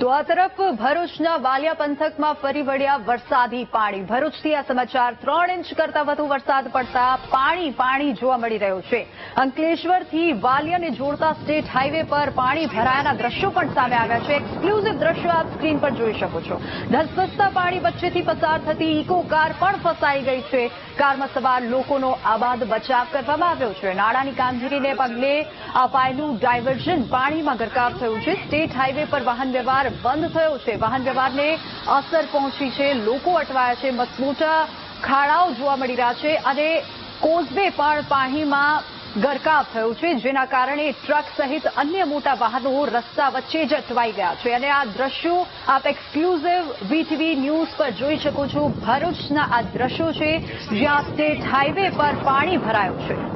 તો આ તરફ ભરૂચના વાલિયા પંથકમાં ફરી વળ્યા વરસાદી પાણી. ભરૂચથી આ સમાચાર ત્રણ ઇંચ કરતા વધુ વરસાદ પડતા પાણી પાણી જોવા મળી રહ્યું છે. અંકલેશ્વરથી વાલિયાને જોડતા સ્ટેટ હાઈવે પર પાણી ભરાયાના દ્રશ્યો પણ સામે આવ્યા છે. એક્સક્લુઝિવ દ્રશ્યો આપ સ્ક્રીન પર જોઈ શકો છો. ધસધસતા પાણી વચ્ચેથી પસાર થતી ઇકો કાર પણ ફસાઈ ગઈ છે. કારમાં સવાર લોકોનો આબાદ બચાવ કરવામાં આવ્યો છે. નાળાની કામગીરીને પગલે અપાયેલું ડાયવર્ઝન પાણીમાં ગરકાવ થયું છે. સ્ટેટ હાઈવે પર વાહન વ્યવહાર બંધ થયો છે. વાહન વ્યવહારને અસર પહોંચી છે. લોકો અટવાયા છે. મસમોટા ખાડાઓ જોવા મળી રહ્યા છે. અને કોઝવે પણ પાણીમાં ગરકાવ થયું છે, જેના કારણે ટ્રક સહિત અન્ય મોટા વાહનો રસ્તા વચ્ચે જ અટવાઈ ગયા છે. અને આ દ્રશ્યો આપ એક્સક્લુઝિવ વીટીવી ન્યૂઝ પર જોઈ શકો છો. ભરૂચના આ દ્રશ્યો છે, જ્યાં સ્ટેટ હાઈવે પર પાણી ભરાયું છે.